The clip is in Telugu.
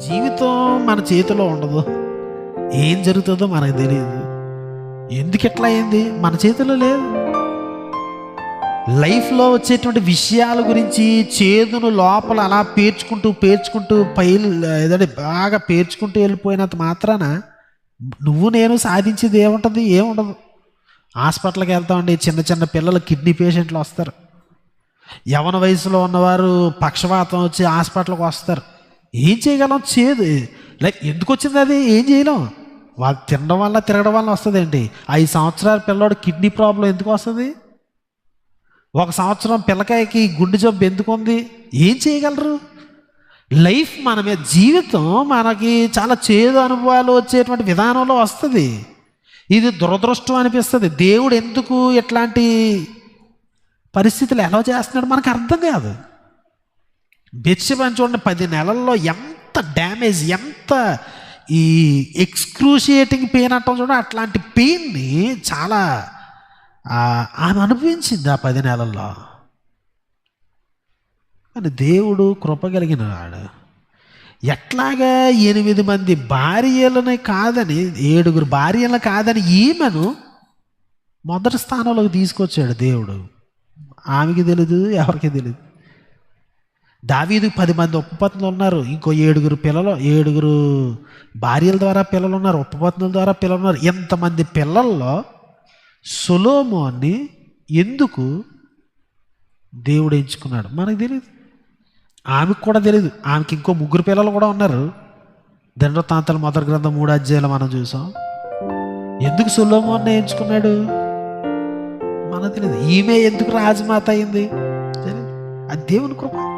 జీవితం మన చేతిలో ఉండదు. ఏం జరుగుతుందో మనకు తెలియదు. ఎందుకు ఎట్లా అయింది? మన చేతిలో లేదు. లైఫ్లో వచ్చేటువంటి విషయాల గురించి చేదును లోపల అలా పేర్చుకుంటూ పేర్చుకుంటూ పై ఏదంటే బాగా పేర్చుకుంటూ వెళ్ళిపోయినంత మాత్రాన నువ్వు నేను సాధించేది ఏముంటుంది? ఏముండదు. హాస్పిటల్కి వెళ్తామండి. చిన్న చిన్న పిల్లలు కిడ్నీ పేషెంట్లు వస్తారు. యవన వయసులో ఉన్నవారు పక్షవాతం వచ్చి హాస్పిటల్కి వస్తారు. ఏం చేయగలం? చేదు. లైక్ ఎందుకు వచ్చింది అది? ఏం చేయలేం. వాళ్ళు తినడం వల్ల తిరగడం వల్ల వస్తుందండి. ఐదు సంవత్సరాల పిల్లోడు కిడ్నీ ప్రాబ్లం ఎందుకు వస్తుంది? ఒక సంవత్సరం పిల్లకాయకి గుండె జబ్బు ఎందుకు ఉంది? ఏం చేయగలరు? లైఫ్ మన మీద జీవితం మనకి చాలా చేదు అనుభవాలు వచ్చేటువంటి విధానంలో వస్తుంది. ఇది దురదృష్టం అనిపిస్తుంది. దేవుడు ఎందుకు ఇట్లాంటి పరిస్థితులు ఎలా చేస్తున్నాడు మనకు అర్థం కాదు. బెత్షెబని చూడండి పది నెలల్లో ఎంత డ్యామేజ్ ఎంత ఈ ఎక్స్క్రూషియేటింగ్ పెయిన్ అంటాం చూడండి అట్లాంటి పెయిన్ని చాలా ఆమె అనుభవించింది ఆ పది నెలల్లో. కానీ దేవుడు కృప కలిగిన వాడు. ఎట్లాగా ఎనిమిది మంది భార్యలని కాదని ఏడుగురు భార్యలను కాదని ఈమెను మొదటి స్థానంలోకి తీసుకొచ్చాడు దేవుడు. ఆమెకి తెలియదు ఎవరికి తెలియదు దావీదు పది మంది ఉపపత్నులు ఉన్నారు. ఇంకో ఏడుగురు పిల్లలు ఏడుగురు భార్యల ద్వారా పిల్లలు ఉన్నారు. ఉపపత్నుల ద్వారా పిల్లలు ఉన్నారు. ఎంతమంది పిల్లల్లో సొలోమోన్ని ఎందుకు దేవుడు ఎంచుకున్నాడు? మనకు తెలియదు ఆమెకు కూడా తెలియదు ఆమెకి ఇంకో ముగ్గురు పిల్లలు కూడా ఉన్నారు. దండతాంతల మొదటి గ్రంథం మూడు అధ్యాయులు మనం చూసాం. ఎందుకు సొలోమోన్ని ఎంచుకున్నాడు? మనకు తెలియదు ఈమె ఎందుకు రాజమాత అయింది? అది దేవుని కృప.